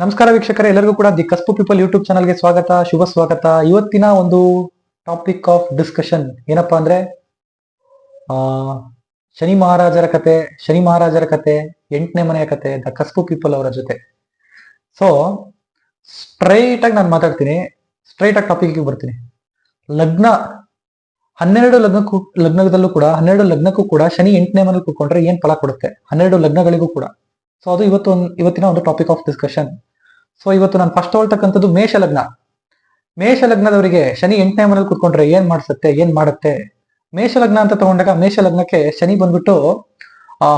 ನಮಸ್ಕಾರ ವೀಕ್ಷಕರೇ, ಎಲ್ಲರಿಗೂ ಕೂಡ ದಿ ಕಸ್ಪು ಪೀಪಲ್ ಯೂಟ್ಯೂಬ್ ಚಾನಲ್ಗೆ ಸ್ವಾಗತ, ಶುಭ ಸ್ವಾಗತ. ಇವತ್ತಿನ ಒಂದು ಟಾಪಿಕ್ ಆಫ್ ಡಿಸ್ಕಷನ್ ಏನಪ್ಪಾ ಅಂದ್ರೆ ಶನಿ ಮಹಾರಾಜರ ಕತೆ, ಶನಿ ಮಹಾರಾಜರ ಕತೆ, ಎಂಟನೇ ಮನೆಯ ಕತೆ, ದ ಕಸ್ಪು ಪೀಪಲ್ ಅವರ ಜೊತೆ. ಸೊ ಸ್ಟ್ರೈಟ್ ಆಗಿ ನಾನು ಮಾತಾಡ್ತೀನಿ ಸ್ಟ್ರೈಟ್ ಆಗಿ ಟಾಪಿಕ್ ಬರ್ತೀನಿ. ಲಗ್ನ, ಹನ್ನೆರಡು ಲಗ್ನಕ್ಕೂ, ಲಗ್ನದಲ್ಲೂ ಕೂಡ, ಹನ್ನೆರಡು ಲಗ್ನಕ್ಕೂ ಕೂಡ ಶನಿ ಎಂಟನೇ ಮನೇಲಿ ಕೂತ್ಕೊಂಡ್ರೆ ಏನ್ ಫಲ ಕೊಡುತ್ತೆ? ಹನ್ನೆರಡು ಲಗ್ನಗಳಿಗೂ ಕೂಡ. ಸೊ ಅದು ಇವತ್ತು ಒಂದು ಇವತ್ತಿನ ಒಂದು ಟಾಪಿಕ್ ಆಫ್ ಡಿಸ್ಕಷನ್ ಸೊ ಇವತ್ತು ನಾನು ಫಸ್ಟ್ ಹೇಳ್ತಕ್ಕಂಥದ್ದು ಮೇಷ ಲಗ್ನ ಮೇಷ ಲಗ್ನದವರಿಗೆ ಶನಿ ಎಂಟನೇ ಮನೇಲಿ ಕುತ್ಕೊಂಡ್ರೆ ಏನ್ ಮಾಡಿಸುತ್ತೆ, ಏನ್ ಮಾಡುತ್ತೆ? ಮೇಷ ಲಗ್ನ ಅಂತ ತಗೊಂಡಾಗ ಮೇಷ ಲಗ್ನಕ್ಕೆ ಶನಿ ಬಂದ್ಬಿಟ್ಟು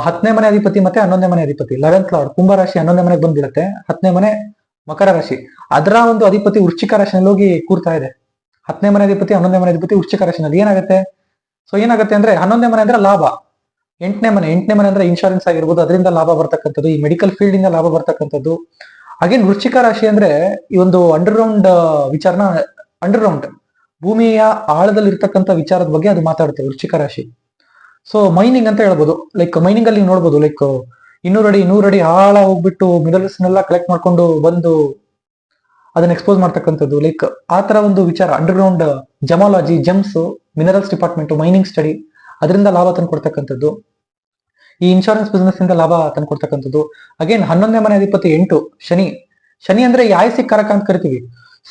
ಹತ್ತನೇ ಮನೆ ಅಧಿಪತಿ ಮತ್ತೆ ಹನ್ನೊಂದನೇ ಮನೆ ಅಧಿಪತಿ. ಲೆವೆಂತ್ ಲಾರ್ಡ್ ಕುಂಭ ರಾಶಿ ಹನ್ನೊಂದನೇ ಮನೆಗೆ ಬಂದ್ಬಿಡುತ್ತೆ. ಹತ್ತನೇ ಮನೆ ಮಕರ ರಾಶಿ. ಅದರ ಒಂದು ಅಧಿಪತಿ ವೃಶ್ಚಿಕ ರಾಶಿನಲ್ಲಿ ಹೋಗಿ ಕೂರ್ತಾ ಇದೆ. ಹತ್ತನೇ ಮನೆ ಅಧಿಪತಿ, ಹನ್ನೊಂದನೇ ಮನೆ ಅಧಿಪತಿ ವೃಶ್ಚಿಕ ರಾಶಿನಲ್ಲಿ ಏನಾಗುತ್ತೆ? ಸೊ ಏನಾಗುತ್ತೆ ಅಂದ್ರೆ ಹನ್ನೊಂದನೇ ಮನೆ ಅಂದ್ರೆ ಲಾಭ. ಎಂಟನೇ ಮನೆ ಎಂಟನೇ ಮನೆ ಅಂದ್ರೆ ಇನ್ಶೂರೆನ್ಸ್ ಆಗಿರ್ಬೋದು. ಅದರಿಂದ ಲಾಭ ಬರ್ತಕ್ಕಂಥದ್ದು. ಈ ಮೆಡಿಕಲ್ ಫೀಲ್ಡ್ ಇಂದ ಲಾಭ ಬರ್ತಕ್ಕಂಥದ್ದು. ಅಗೇನ್ ವೃಶ್ಚಿಕ ರಾಶಿ ಅಂದ್ರೆ ಈ ಒಂದು ಅಂಡರ್ ಗ್ರೌಂಡ್ ವಿಚಾರನ ಅಂಡರ್ ಗ್ರೌಂಡ್ ಭೂಮಿಯ ಆಳದಲ್ಲಿ ಇರ್ತಕ್ಕಂಥ ವಿಚಾರದ ಬಗ್ಗೆ ಅದು ಮಾತಾಡುತ್ತೆ ವೃಶ್ಚಿಕ ರಾಶಿ. ಸೊ ಮೈನಿಂಗ್ ಅಂತ ಹೇಳ್ಬೋದು. ಲೈಕ್ ಮೈನಿಂಗ್ ಅಲ್ಲಿ ನೋಡ್ಬೋದು ಲೈಕ್ ಇನ್ನೂರು ಅಡಿ ನೂರು ಅಡಿ ಆಳ ಹೋಗ್ಬಿಟ್ಟು ಮಿನರಲ್ಸ್ ನೆಲ್ಲ ಕಲೆಕ್ಟ್ ಮಾಡ್ಕೊಂಡು ಬಂದು ಅದನ್ನ ಎಕ್ಸ್ಪೋಸ್ ಮಾಡ್ತಕ್ಕಂಥದ್ದು. ಲೈಕ್ ಆ ತರ ಒಂದು ವಿಚಾರ underground gemology gems minerals department mining study ಅದರಿಂದ ಲಾಭ ತಂದ್ಕೊಡ್ತಕ್ಕಂಥದ್ದು. ಈ ಇನ್ಶೂರೆನ್ಸ್ ಬಿಸ್ನೆಸ್ ಇಂದ ಲಾಭ ತಂದ್ಕೊಡ್ತಕ್ಕಂಥದ್ದು ಅಗೇನ್ ಹನ್ನೊಂದನೇ ಮನೆ ಅಧಿಪತಿ ಎಂಟು ಶನಿ. ಶನಿ ಅಂದ್ರೆ ಈ ಸಿಕ್ಕಾರಕ ಕಾರಕ ಅಂತ ಕರಿತೀವಿ.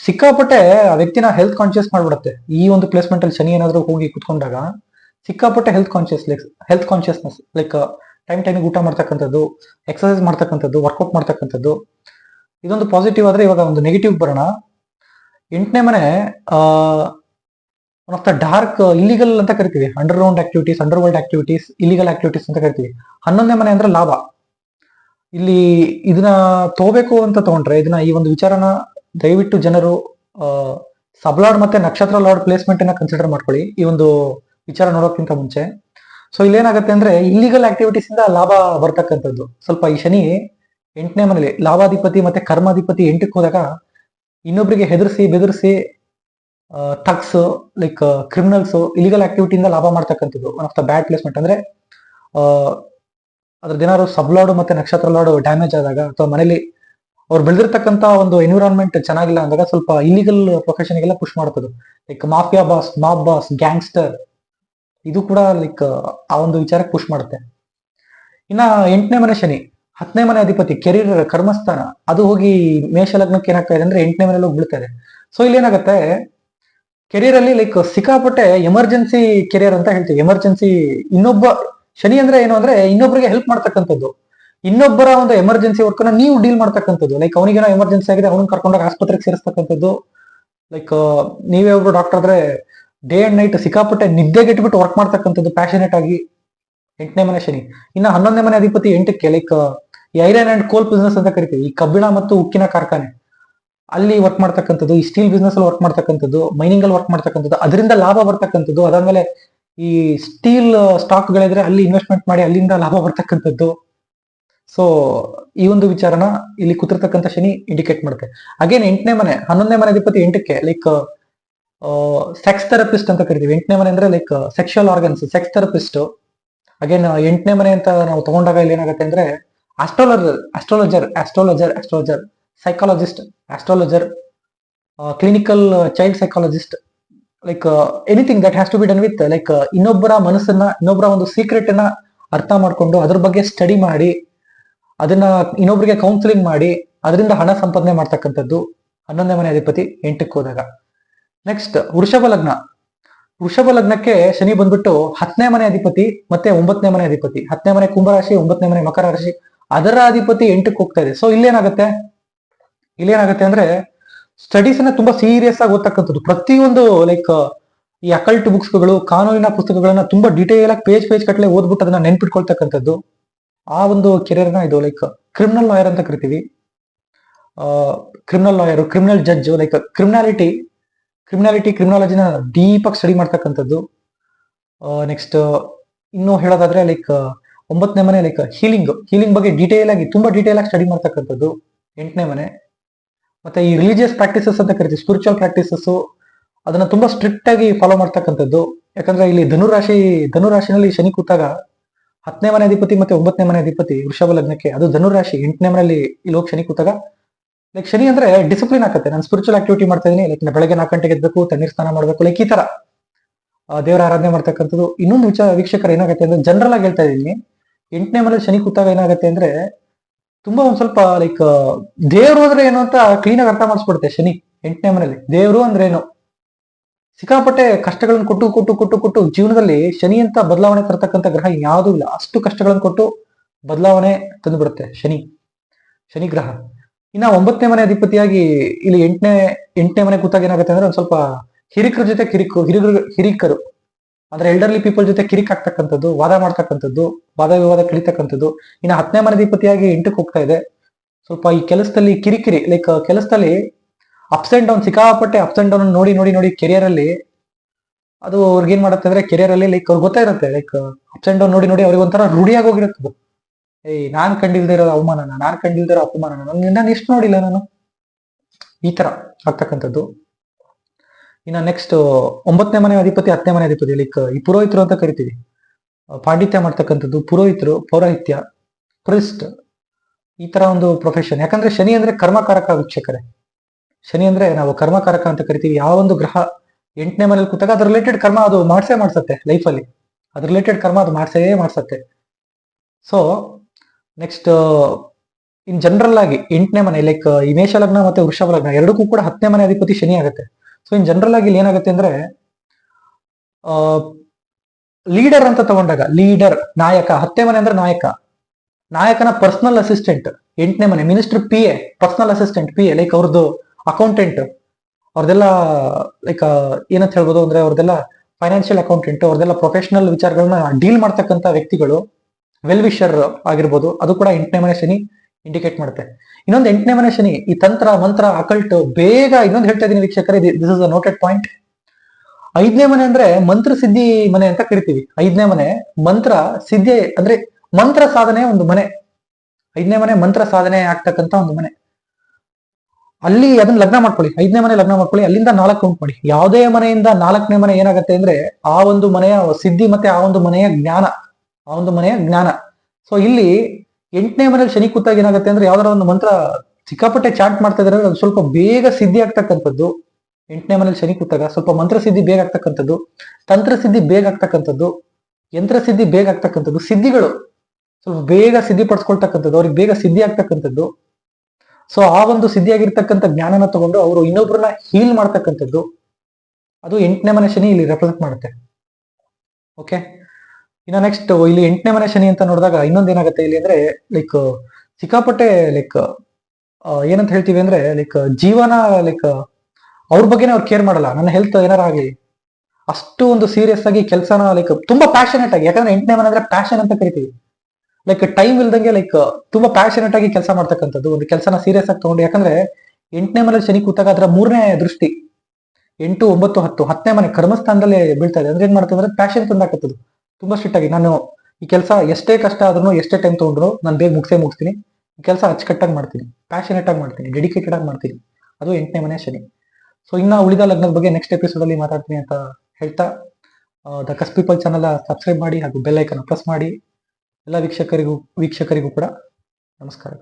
ಸಿಕ್ಕಾಪಟ್ಟೆ ಆ ವ್ಯಕ್ತಿನ ಹೆಲ್ತ್ ಕಾನ್ಶಿಯಸ್ ಮಾಡ್ಬಿಡುತ್ತೆ. ಈ ಒಂದು ಪ್ಲೇಸ್ಮೆಂಟ್ ಅಲ್ಲಿ ಶನಿ ಏನಾದ್ರೂ ಹೋಗಿ ಕುತ್ಕೊಂಡಾಗ ಸಿಕ್ಕಾಪಟ್ಟೆ health conscious like health consciousness like time ಟೈಮಿಗೆ ಊಟ ಮಾಡ್ತಕ್ಕಂಥದ್ದು ಎಕ್ಸರ್ಸೈಸ್ ಮಾಡ್ತಕ್ಕಂಥದ್ದು ವರ್ಕೌಟ್ ಮಾಡ್ತಕ್ಕಂಥದ್ದು. ಇದೊಂದು ಪಾಸಿಟಿವ್ ಆದ್ರೆ ಇವಾಗ ಒಂದು ನೆಗೆಟಿವ್ ಬರೋಣ. ಎಂಟನೇ ಮನೆ one of the dark illegal ಅಂತ ಕರಿತೀವಿ. Underground activities underworld activities illegal activities ಅಂತ ಕರಿತೀವಿ. ಹನ್ನೊಂದನೇ ಮನೆ ಅಂದ್ರೆ ಲಾಭ. ಇಲ್ಲಿ ಇದನ್ನ ತಗೋಬೇಕು ಅಂತ ತಗೊಂಡ್ರೆ, ಇದನ್ನ ಈ ಒಂದು ವಿಚಾರನ ದಯವಿಟ್ಟು ಜನರು ಸಬ್ಲಾರ್ಡ್ ಮತ್ತೆ ನಕ್ಷತ್ರ ಲಾರ್ಡ್ ಪ್ಲೇಸ್ಮೆಂಟ್ ಅನ್ನ ಕನ್ಸಿಡರ್ ಮಾಡ್ಕೊಳ್ಳಿ. ಈ ಒಂದು ವಿಚಾರ ನೋಡೋಕ್ಕಿಂತ ಮುಂಚೆ. ಸೊ ಇಲ್ಲೇನಾಗತ್ತೆ ಅಂದ್ರೆ ಇಲ್ಲಿಗಲ್ ಆಕ್ಟಿವಿಟೀಸ್ ಇಂದ ಲಾಭ ಬರ್ತಕ್ಕಂಥದ್ದು. ಸ್ವಲ್ಪ ಈ ಶನಿ ಎಂಟನೇ ಮನೇಲಿ ಲಾಭಾಧಿಪತಿ ಮತ್ತೆ ಕರ್ಮಾಧಿಪತಿ ಎಂಟಕ್ಕೆ ಹೋದಾಗ ಇನ್ನೊಬ್ಬರಿಗೆ ಹೆದರ್ಸಿ, ಬೆದರ್ಸಿ ಟಕ್ಸ್ ಲೈಕ್ ಕ್ರಿಮಿನಲ್ಸ್ ಇಲಿಗಲ್ ಆಕ್ಟಿವಿಟಿಯಿಂದ ಲಾಭ ಮಾಡ್ತಕ್ಕಂಥದ್ದು. One of the bad placement ಅಂದ್ರೆ ಆ, ಸಬ್ ಸಬ್ಲಾಡು ಮತ್ತೆ ನಕ್ಷತ್ರ ಲಾಡು ಡ್ಯಾಮೇಜ್ ಆದಾಗ ಅಥವಾ ಮನೇಲಿ ಅವ್ರು ಬೆಳೆದಿರ್ತಕ್ಕಂಥ ಒಂದು ಎನ್ವಿರಾನ್ಮೆಂಟ್ ಚೆನ್ನಾಗಿಲ್ಲ ಅಂದಾಗ ಸ್ವಲ್ಪ ಇಲಿಗಲ್ ಪ್ರೊಫೆಷನ್ಗೆಲ್ಲ ಪುಷ್ ಮಾಡ್ತದೆ. Like mafia boss mob boss gangster ಇದು ಕೂಡ ಲೈಕ್ ಆ ಒಂದು ವಿಚಾರಕ್ಕೆ ಪುಷ್ ಮಾಡುತ್ತೆ. ಇನ್ನ ಎಂಟನೇ ಮನೆ ಶನಿ ಹತ್ತನೇ ಮನೆ ಅಧಿಪತಿ ಕೆರಿಯರ್ ಕರ್ಮಸ್ಥಾನ ಅದು ಹೋಗಿ ಮೇಷ ಲಗ್ನಕ್ಕೆ ಏನಾಗ್ತಾ ಇದೆ ಅಂದ್ರೆ ಎಂಟನೇ ಮನೇಲಿ ಹೋಗಿ ಬೀಳ್ತಾ ಇದೆ ಸೊ ಇಲ್ಲಿ ಏನಾಗುತ್ತೆ ಕೆರಿಯರ್ ಅಲ್ಲಿ ಲೈಕ್ ಸಿಕ್ಕಾಪಟ್ಟೆ ಎಮರ್ಜೆನ್ಸಿ ಕೆರಿಯರ್ ಅಂತ ಹೇಳ್ತೀವಿ. ಎಮರ್ಜೆನ್ಸಿ ಇನ್ನೊಬ್ಬ, ಶನಿ ಅಂದ್ರೆ ಏನು ಅಂದ್ರೆ ಇನ್ನೊಬ್ಬರಿಗೆ ಹೆಲ್ಪ್ ಮಾಡ್ತಕ್ಕಂಥದ್ದು. ಇನ್ನೊಬ್ಬರ ಒಂದು ಎಮರ್ಜೆನ್ಸಿ ವರ್ಕ್ ನೀವು ಡೀಲ್ ಮಾಡ್ತಕ್ಕಂಥದ್ದು. ಲೈಕ್ ಅವನಿಗೇನೋ ಎಮರ್ಜೆನ್ಸಿ ಆಗಿದೆ, ಅವನನ್ನ ಕರ್ಕೊಂಡಾಗ ಆಸ್ಪತ್ರೆಗೆ ಸೇರಿಸ್ತಕ್ಕಂಥದ್ದು. ಲೈಕ್ ನೀವೇ ಒಬ್ರು ಡಾಕ್ಟರ್ ಆದ್ರೆ ಡೇ ಅಂಡ್ ನೈಟ್ ಸಿಕ್ಕಾಪಟ್ಟೆ ನಿದ್ದೆಗೆಟ್ಬಿಟ್ಟು ವರ್ಕ್ ಮಾಡ್ತಕ್ಕಂಥದ್ದು ಪ್ಯಾಷನೇಟ್ ಆಗಿ. ಎಂಟನೇ ಮನೆ ಶನಿ. ಇನ್ನ ಹನ್ನೊಂದನೇ ಮನೆ ಅಧಿಪತಿ ಎಂಟಕ್ಕೆ ಲೈಕ್ ಈ ಐರನ್ ಅಂಡ್ ಕೋಲ್ ಬಿಸ್ನೆಸ್ ಅಂತ ಕರಿತೀವಿ. ಈ ಕಬ್ಬಿಣ ಮತ್ತು ಉಕ್ಕಿನ ಕಾರ್ಖಾನೆ. ಅಲ್ಲಿ ವರ್ಕ್ ಮಾಡ್ತಕ್ಕಂಥದ್ದು, ಈ ಸ್ಟೀಲ್ ಬಿಸ್ನೆಸ್ ಅಲ್ಲಿ ವರ್ಕ್ ಮಾಡ್ತಕ್ಕಂಥದ್ದು ಮೈನಿಂಗ್ ಅಲ್ಲಿ ವರ್ಕ್ ಮಾಡ್ತಕ್ಕಂಥದ್ದು, ಅದರಿಂದ ಲಾಭ ಬರ್ತಕ್ಕಂಥದ್ದು, ಅದಾದ್ಮೇಲೆ ಈ ಸ್ಟೀಲ್ ಸ್ಟಾಕ್ ಗಳಿದ್ರೆ ಅಲ್ಲಿ ಇನ್ವೆಸ್ಟ್ಮೆಂಟ್ ಮಾಡಿ ಅಲ್ಲಿಂದ ಲಾಭ ಬರ್ತಕ್ಕಂಥದ್ದು. ಸೊ ಈ ಒಂದು ವಿಚಾರನ ಇಲ್ಲಿ ಕೂತಿರ್ತಕ್ಕಂಥ ಶನಿ ಇಂಡಿಕೇಟ್ ಮಾಡುತ್ತೆ. ಅಗೇನ್ ಎಂಟನೇ ಮನೆ, ಹನ್ನೊಂದನೇ ಮನೆ ಅಧಿಪತಿ ಎಂಟಕ್ಕೆ ಲೈಕ್ ಸೆಕ್ಸ್ ಥೆರಪಿಸ್ಟ್ ಅಂತ ಕರಿತೀವಿ. ಎಂಟನೇ ಮನೆ ಅಂದ್ರೆ like sexual organs sex therapist again ಎಂಟನೇ ಮನೆ ಅಂತ ನಾವು ತಗೊಂಡಾಗ ಇಲ್ಲಿ ಏನಾಗುತ್ತೆ ಅಂದ್ರೆ astrologer astrologer astrologer astrologer psychologist astrologer clinical child psychologist like anything that has to be done with like ಇನ್ನೊಬ್ಬರ ಮನಸ್ಸನ್ನ, ಇನ್ನೊಬ್ಬರ ಒಂದು ಸೀಕ್ರೆಟ್ ಅನ್ನ ಅರ್ಥ ಮಾಡಿಕೊಂಡು ಅದ್ರ ಬಗ್ಗೆ ಸ್ಟಡಿ ಮಾಡಿ, ಅದನ್ನ ಇನ್ನೊಬ್ಬರಿಗೆ ಕೌನ್ಸಿಲಿಂಗ್ ಮಾಡಿ, ಅದರಿಂದ ಹಣ ಸಂಪಾದನೆ ಮಾಡ್ತಕ್ಕಂಥದ್ದು ಹನ್ನೊಂದನೇ ಮನೆ ಅಧಿಪತಿ ಎಂಟಕ್ಕೆ ಹೋದಾಗ. ನೆಕ್ಸ್ಟ್ ವೃಷಭ ಲಗ್ನ. ವೃಷಭ ಲಗ್ನಕ್ಕೆ ಶನಿ ಬಂದ್ಬಿಟ್ಟು ಹತ್ತನೇ ಮನೆ ಅಧಿಪತಿ ಮತ್ತೆ ಒಂಬತ್ತನೇ ಮನೆ ಅಧಿಪತಿ. ಹತ್ತನೇ ಮನೆ ಕುಂಭರಾಶಿ ಒಂಬತ್ತನೇ ಮನೆ ಮಕರ ರಾಶಿ, ಅದರ ಅಧಿಪತಿ ಎಂಟಕ್ಕೆ ಹೋಗ್ತಾ ಇದೆ. ಸೊ ಇಲ್ಲೇನಾಗುತ್ತೆ? ಇಲ್ಲೇನಾಗುತ್ತೆ ಅಂದ್ರೆ ಸ್ಟಡೀಸ್ ಅನ್ನ ತುಂಬಾ ಸೀರಿಯಸ್ ಆಗಿ ಓದ್ತಕ್ಕಂಥದ್ದು. ಪ್ರತಿಯೊಂದು ಲೈಕ್ ಈ ಅಕಲ್ಟ್ ಬುಕ್ಸ್ಗಳು ಕಾನೂನಿನ ಪುಸ್ತಕಗಳನ್ನ ತುಂಬಾ ಡೀಟೇಲ್ ಆಗಿ ಪೇಜ್ ಪೇಜ್ ಕಟ್ಲೆ ಓದ್ಬಿಟ್ಟು ಅದನ್ನ ನೆನ್ಪಿಟ್ಕೊಳ್ತಕ್ಕಂಥದ್ದು. ಆ ಒಂದು ಕೆರಿಯರ್ನ ಇದು ಲೈಕ್ ಕ್ರಿಮಿನಲ್ ಲಾಯರ್ ಅಂತ ಕರಿತೀವಿ. Criminal lawyer criminal judge like criminality criminality ಕ್ರಿಮಿನಾಲಜಿನ deep ಆಗಿ ಸ್ಟಡಿ ಮಾಡ್ತಕ್ಕಂಥದ್ದು. ನೆಕ್ಸ್ಟ್ ಇನ್ನು ಹೇಳೋದಾದ್ರೆ ಲೈಕ್ ಒಂಬತ್ತನೇ ಮನೆ ಲೈಕ್ ಹೀಲಿಂಗ್ ಹೀಲಿಂಗ್ ಬಗ್ಗೆ ಡೀಟೇಲ್ ಆಗಿ, ತುಂಬಾ ಡೀಟೇಲ್ ಆಗಿ ಸ್ಟಡಿ ಮಾಡ್ತಕ್ಕಂಥದ್ದು. ಎಂಟನೇ ಮನೆ. ಮತ್ತೆ ಈ ರಿಲಿಜಿಯಸ್ ಪ್ರಾಕ್ಟೀಸಸ್ ಅಂತ ಕರಿತೀವಿ ಸ್ಪಿರಿಚುವಲ್ ಪ್ರಾಕ್ಟೀಸಸ್ ಅದನ್ನ ತುಂಬಾ ಸ್ಟ್ರಿಕ್ಟ್ ಆಗಿ ಫಾಲೋ ಮಾಡ್ತಕ್ಕಂಥದ್ದು. ಯಾಕಂದ್ರೆ ಇಲ್ಲಿ ಧನುರಾಶಿ, ಧನುರಾಶಿನಲ್ಲಿ ಶನಿ ಕೂತಾಗ ಹತ್ತನೇ ಮನೆ ಅಧಿಪತಿ ಮತ್ತೆ ಒಂಬತ್ತನೇ ಮನೆ ಅಧಿಪತಿ ವೃಷಭ ಲಗ್ನಕ್ಕೆ, ಅದು ಧನುರಾಶಿ ಎಂಟನೇ ಮನೆಯಲ್ಲಿ ಇಲ್ಲಿ ಹೋಗಿ ಶನಿ ಕೂತಾಗ ಲೈಕ್ ಶನಿ ಅಂದ್ರೆ ಡಿಸಿಪ್ಲಿನ್ ಆಗುತ್ತೆ ನಾನು ಸ್ಪಿರಿಚುವಲ್ ಆಕ್ಟಿವಿಟಿ ಮಾಡ್ತಾ ಇದೀನಿ ಲೈಕ್ ಬೆಳಗ್ಗೆ ನಾಲ್ಕು ಗಂಟೆಗೆ ಎದ್ದಬೇಕು ತಣ್ಣೀರ್ ಸ್ನಾನ ಮಾಡಬೇಕು ಲೈಕ್ ಈ ತರ. ದೇವರ ಆರಾಧನೆ ಮಾಡ್ತಕ್ಕಂಥದ್ದು. ಇನ್ನೊಂದು ವಿಚಾರ, ವೀಕ್ಷಕರು ಏನಾಗುತ್ತೆ ಅಂದ್ರೆ ಜನರಲ್ ಆಗಿ ಹೇಳ್ತಾ ಇದೀನಿ, ಎಂಟನೇ ಮನೆಯಲ್ಲಿ ಶನಿ ಕೂತಾಗ ಏನಾಗುತ್ತೆ ಅಂದ್ರೆ ತುಂಬಾ ಒಂದ್ ಸ್ವಲ್ಪ ಲೈಕ್ ದೇವ್ರು ಅಂದ್ರೆ ಏನು ಅಂತ ಕ್ಲೀನ್ ಆಗಿ ಅರ್ಥ ಮಾಡಿಸ್ಬಿಡುತ್ತೆ ಶನಿ ಎಂಟನೇ ಮನೆಯಲ್ಲಿ. ದೇವ್ರು ಅಂದ್ರೆ ಏನು? ಸಿಕ್ಕಾಪಟ್ಟೆ ಕಷ್ಟಗಳನ್ನು ಕೊಟ್ಟು ಕೊಟ್ಟು ಕೊಟ್ಟು ಕೊಟ್ಟು ಜೀವನದಲ್ಲಿ ಶನಿ ಅಂತ ಬದಲಾವಣೆ ತರ್ತಕ್ಕಂಥ ಗ್ರಹ ಯಾವುದೂ ಇಲ್ಲ. ಅಷ್ಟು ಕಷ್ಟಗಳನ್ನು ಕೊಟ್ಟು ಬದಲಾವಣೆ ತಂದುಬಿಡುತ್ತೆ ಶನಿ. ಶನಿ ಗ್ರಹ. ಇನ್ನ ಒಂಬತ್ತನೇ ಮನೆ ಅಧಿಪತಿಯಾಗಿ ಇಲ್ಲಿ ಎಂಟನೇ ಎಂಟನೇ ಮನೆ ಕೂತಾಗ ಏನಾಗುತ್ತೆ ಅಂದ್ರೆ ಒಂದ್ ಸ್ವಲ್ಪ ಹಿರಿಕರ ಜೊತೆ ಕಿರಿಕು, ಹಿರಿಕರು ಹಿರಿಕರು ಅಂದ್ರೆ ಎಲ್ಡರ್ಲಿ ಪೀಪಲ್ ಜೊತೆ ಕಿರಿಕ್ ಹಾಕ್ತಕ್ಕಂಥದ್ದು ವಾದ ಮಾಡ್ತಕ್ಕಂಥದ್ದು, ವಾದ ವಿವಾದ ಕಳಿತಕ್ಕಂಥದ್ದು, ಇನ್ನು ಹತ್ತನೇ ಮನೆ ಅಧಿಪತಿಯಾಗಿ ಎಂಟಕ್ಕೆ ಹೋಗ್ತಾ ಇದೆ. ಸ್ವಲ್ಪ ಈ ಕೆಲಸದಲ್ಲಿ ಕಿರಿಕಿರಿ ಲೈಕ್ ಕೆಲಸದಲ್ಲಿ ಅಪ್ಸ್ ಅಂಡ್ ಡೌನ್ ಸಿಕ್ಕಾಪಟ್ಟೆ ಅಪ್ಸ್ ಅಂಡ್ ಡೌನ್ ನೋಡಿ ನೋಡಿ ನೋಡಿ ಕೆರಿಯರ್ ಅಲ್ಲಿ ಅದು ಅವ್ರಿಗೆ ಏನ್ ಮಾಡುತ್ತೆ ಅಂದ್ರೆ ಕೆರಿಯರ್ ಅಲ್ಲಿ ಲೈಕ್ ಅವ್ರಿಗೆ ಗೊತ್ತಾಗಿರುತ್ತೆ ಲೈಕ್ ಅಪ್ಸ್ ಅಂಡ್ ಡೌನ್ ನೋಡಿ ನೋಡಿ ಅವ್ರಿಗೆ ಒಂಥರ ರೂಢಿಯಾಗಿ ಹೋಗಿರುತ್ತೆ. ಏಯ್, ನಾನ್ ಕಂಡಿಲ್ದೇ ಇರೋ ಅವಮಾನನ, ನಾನ್ ಕಂಡಿಲ್ದೇ ಇರೋ ಅಪಮಾನನ ನನ್ ನಾನು ಎಷ್ಟು ನೋಡಿಲ್ಲ ನಾನು. ಈ ತರ ಆಗ್ತಕ್ಕಂಥದ್ದು. ಇನ್ನ ನೆಕ್ಸ್ಟ್ ಒಂಬತ್ತನೇ ಮನೆ ಅಧಿಪತಿ, ಹತ್ತನೇ ಮನೆ ಅಧಿಪತಿ ಲೈಕ್ ಈ ಪುರೋಹಿತರು ಅಂತ ಕರಿತೀವಿ. ಪಾಂಡಿತ್ಯ ಮಾಡ್ತಕ್ಕಂಥದ್ದು ಪುರೋಹಿತರು, ಪೌರೋಹಿತ್ಯ ಪ್ರಿಸ್ಟ್ ಈ ತರ ಒಂದು ಪ್ರೊಫೆಷನ್ ಯಾಕಂದ್ರೆ ಶನಿ ಅಂದ್ರೆ ಕರ್ಮಕಾರಕ ವೀಕ್ಷಕರೇ. ಶನಿ ಅಂದ್ರೆ ನಾವು ಕರ್ಮಕಾರಕ ಅಂತ ಕರಿತೀವಿ. ಯಾವ ಒಂದು ಗ್ರಹ ಎಂಟನೇ ಮನೇಲಿ ಕೂತಾಗ ಅದ್ರ ರಿಲೇಟೆಡ್ ಕರ್ಮ ಅದು ಮಾಡ್ಸೇ ಮಾಡ್ಸತ್ತೆ ಲೈಫಲ್ಲಿ ಅದ್ರ ರಿಲೇಟೆಡ್ ಕರ್ಮ ಅದು ಮಾಡ್ಸೇ ಮಾಡ್ಸತ್ತೆ. ಸೊ ನೆಕ್ಸ್ಟ್ ಇನ್ ಜನರಲ್ ಆಗಿ ಎಂಟನೇ ಮನೆ ಲೈಕ್ ಈ ಲಗ್ನ ಮತ್ತೆ ವೃಷಭ ಲಗ್ನ ಎರಡಕ್ಕೂ ಕೂಡ ಹತ್ತನೇ ಮನೆ ಅಧಿಪತಿ ಶನಿ ಆಗುತ್ತೆ. ಸೊ ಇನ್ ಜನರಲ್ ಆಗಿ ಇಲ್ಲಿ ಏನಾಗುತ್ತೆ ಅಂದ್ರೆ ಲೀಡರ್ ಅಂತ ತಗೊಂಡಾಗ ಲೀಡರ್ ನಾಯಕ ಹತ್ತೆ ಮನೆ ಅಂದ್ರೆ ನಾಯಕ. ನಾಯಕನ ಪರ್ಸನಲ್ ಅಸಿಸ್ಟೆಂಟ್ ಎಂಟನೇ ಮನೆ minister P A personal assistant P A like ಅವ್ರದ್ದು ಅಕೌಂಟೆಂಟ್ ಅವ್ರದೆಲ್ಲ ಲೈಕ್ ಏನಂತ ಹೇಳ್ಬೋದು ಅಂದ್ರೆ ಅವ್ರದೆಲ್ಲ ಫೈನಾನ್ಷಿಯಲ್ ಅಕೌಂಟೆಂಟ್ ಅವ್ರದೆಲ್ಲ ಪ್ರೊಫೆಷನಲ್ ವಿಚಾರಗಳನ್ನ ಡೀಲ್ ಮಾಡ್ತಕ್ಕಂಥ ವ್ಯಕ್ತಿಗಳು ವೆಲ್ ವಿಷರ್ ಆಗಿರ್ಬೋದು. ಅದು ಕೂಡ ಎಂಟನೇ ಮನೆ ಶನಿ. ಇಂಡಿಕೇಟ್ ಮಾಡುತ್ತೆ. ಇನ್ನೊಂದು ಎಂಟನೇ ಮನೆ ಶನಿ, ಈ ತಂತ್ರ, ಮಂತ್ರ ಅಕಲ್ಟ್ ಬೇಗ ಇನ್ನೊಂದು ಹೇಳ್ತಾ ಇದೀನಿ ವೀಕ್ಷಕರೇ this is a noted point ಐದನೇ ಮನೆ ಅಂದ್ರೆ ಮಂತ್ರ ಸಿದ್ಧಿ ಮನೆ ಅಂತ ಕರಿತೀವಿ. ಐದನೇ ಮನೆ, ಮಂತ್ರ ಸಿದ್ಧಿ, ಅಂದ್ರೆ ಮಂತ್ರ ಸಾಧನೆ ಒಂದು ಮನೆ. ಐದನೇ ಮನೆ ಮಂತ್ರ ಸಾಧನೆ ಆಗ್ತಕ್ಕಂತ ಒಂದು ಮನೆ. ಅಲ್ಲಿ ಅದನ್ನ ಲಗ್ನ ಮಾಡ್ಕೊಳ್ಳಿ. ಐದನೇ ಮನೆ ಲಗ್ನ ಮಾಡ್ಕೊಳ್ಳಿ. ಅಲ್ಲಿಂದ ನಾಲ್ಕು ಕೌಂಟ್ ಮಾಡಿ. ಯಾವುದೇ ಮನೆಯಿಂದ ನಾಲ್ಕನೇ ಮನೆ ಏನಾಗುತ್ತೆ ಅಂದ್ರೆ ಆ ಒಂದು ಮನೆಯ ಸಿದ್ಧಿ ಮತ್ತೆ ಆ ಒಂದು ಮನೆಯ ಜ್ಞಾನ. ಆ ಒಂದು ಮನೆಯ ಜ್ಞಾನ. ಸೊ ಇಲ್ಲಿ ಎಂಟನೇ ಮನೇಲಿ ಶನಿ ಕೂತಾಗ ಏನಾಗುತ್ತೆ ಅಂದ್ರೆ ಯಾವ್ದಾರ ಒಂದು ಮಂತ್ರ ಸಿಕ್ಕಾಪಟ್ಟೆ ಚಾಟ್ ಮಾಡ್ತಾ ಇದ್ರೆ ಅದು ಸ್ವಲ್ಪ ಬೇಗ ಸಿದ್ಧಿ ಆಗ್ತಕ್ಕಂಥದ್ದು. ಎಂಟನೇ ಮನೆಯಲ್ಲಿ ಶನಿ ಕೂತಾಗ ಸ್ವಲ್ಪ ಮಂತ್ರ ಸಿದ್ಧಿ ಬೇಗ ಆಗ್ತಕ್ಕಂಥದ್ದು, ತಂತ್ರ ಸಿದ್ಧಿ ಬೇಗ ಆಗ್ತಕ್ಕಂಥದ್ದು, ಯಂತ್ರ ಸಿದ್ಧಿ ಬೇಗ ಆಗ್ತಕ್ಕಂಥದ್ದು, ಸಿದ್ಧಿಗಳು ಸ್ವಲ್ಪ ಬೇಗ ಸಿದ್ಧಿ ಪಡಿಸ್ಕೊಳ್ತಕ್ಕಂಥದ್ದು, ಅವ್ರಿಗೆ ಬೇಗ ಸಿದ್ಧಿ ಆಗ್ತಕ್ಕಂಥದ್ದು. ಸೊ ಆ ಒಂದು ಸಿದ್ಧಿಯಾಗಿರ್ತಕ್ಕಂಥ ಜ್ಞಾನನ ತಗೊಂಡು ಅವರು ಇನ್ನೊಬ್ಬರನ್ನ ಹೀಲ್ ಮಾಡ್ತಕ್ಕಂಥದ್ದು. ಅದು ಎಂಟನೇ ಮನೆ ಶನಿ ಇಲ್ಲಿ ರೆಪ್ರೆಸೆಂಟ್ ಮಾಡುತ್ತೆ. ಓಕೆ ಇನ್ನ ನೆಕ್ಸ್ಟ್ ಇಲ್ಲಿ ಎಂಟನೇ ಮನೆ ಶನಿ ಅಂತ ನೋಡಿದಾಗ ಇನ್ನೊಂದು ಏನಾಗುತ್ತೆ ಇಲ್ಲಿ ಅಂದ್ರೆ ಲೈಕ್ ಸಿಕ್ಕಾಪಟ್ಟೆ ಲೈಕ್ ಏನಂತ ಹೇಳ್ತೀವಿ ಅಂದ್ರೆ ಲೈಕ್ ಜೀವನ ಲೈಕ್ ಅವ್ರ ಬಗ್ಗೆನೇ ಅವ್ರು ಕೇರ್ ಮಾಡಲ್ಲ. ನನ್ನ ಹೆಲ್ತ್ ಏನಾರ ಆಗಲಿ. ಅಷ್ಟು ಒಂದು ಸೀರಿಯಸ್ ಆಗಿ ಕೆಲಸನ ಲೈಕ್ ತುಂಬಾ ಪ್ಯಾಷನೇಟ್ ಆಗಿ. ಯಾಕಂದ್ರೆ ಎಂಟನೇ ಮನೆ ಅಂದ್ರೆ ಪ್ಯಾಷನ್ ಅಂತ ಕರಿತೀವಿ. ಲೈಕ್ ಟೈಮ್ ಇಲ್ದಂಗೆ ಲೈಕ್ ತುಂಬಾ ಪ್ಯಾಷನೇಟ್ ಆಗಿ ಕೆಲಸ ಮಾಡ್ತಕ್ಕಂಥದ್ದು, ಒಂದು ಕೆಲಸನ ಸೀರಿಯಸ್ ಆಗಿ ತಗೊಂಡು. ಯಾಕಂದ್ರೆ ಎಂಟನೇ ಮನೆ ಶನಿ ಕೂತಾಗ ಅದರ ಮೂರನೇ ದೃಷ್ಟಿ. ಎಂಟು, ಒಂಬತ್ತು, ಹತ್ತು, ಹತ್ತನೇ ಮನೆ ಕರ್ಮಸ್ಥಾನದಲ್ಲಿ ಬೀಳ್ತಾ ಇದೆ. ಅಂದ್ರೆ ಏನ್ ಮಾಡ್ತದೆ ಅಂದ್ರೆ ಪ್ಯಾಷನ್ ತಂದಾಕತ್ತದು ತುಂಬಾ ಸ್ಟ್ರಿಕ್ಟ್ ಆಗಿ ನಾನು ಈ ಕೆಲಸ ಎಷ್ಟೇ ಕಷ್ಟ ಆದ್ರೂ ಎಷ್ಟೇ ಟೈಮ್ ತೊಗೊಂಡ್ರು ನಾನು ಬೇಗ ಮುಗಿಸೇ ಮುಗಿಸ್ತೀನಿ. ಈ ಕೆಲಸ ಅಚ್ಚುಕಟ್ಟಾಗಿ ಮಾಡ್ತೀನಿ ಪ್ಯಾಷನೇಟ್ ಆಗಿ ಮಾಡ್ತೀನಿ ಡೆಡಿಕೇಟೆಡ್ ಆಗಿ ಮಾಡ್ತೀನಿ. ಅದು ಎಂಟನೇ ಮನೆ ಶನಿ. ಸೊ ಇನ್ನ ಉಳಿದ ಲಗ್ನದ ಬಗ್ಗೆ ನೆಕ್ಸ್ಟ್ ಎಪಿಸೋಡ್ ಅಲ್ಲಿ ಮಾತಾಡ್ತೀನಿ ಅಂತ ಹೇಳ್ತಾ the cuss people channel subscribe ಮಾಡಿ ಹಾಗೂ ಬೆಲ್ ಐಕನ್ ಪ್ರೆಸ್ ಮಾಡಿ. ಎಲ್ಲ ವೀಕ್ಷಕರಿಗೂ ವೀಕ್ಷಕರಿಗೂ ಕೂಡ ನಮಸ್ಕಾರಗಳು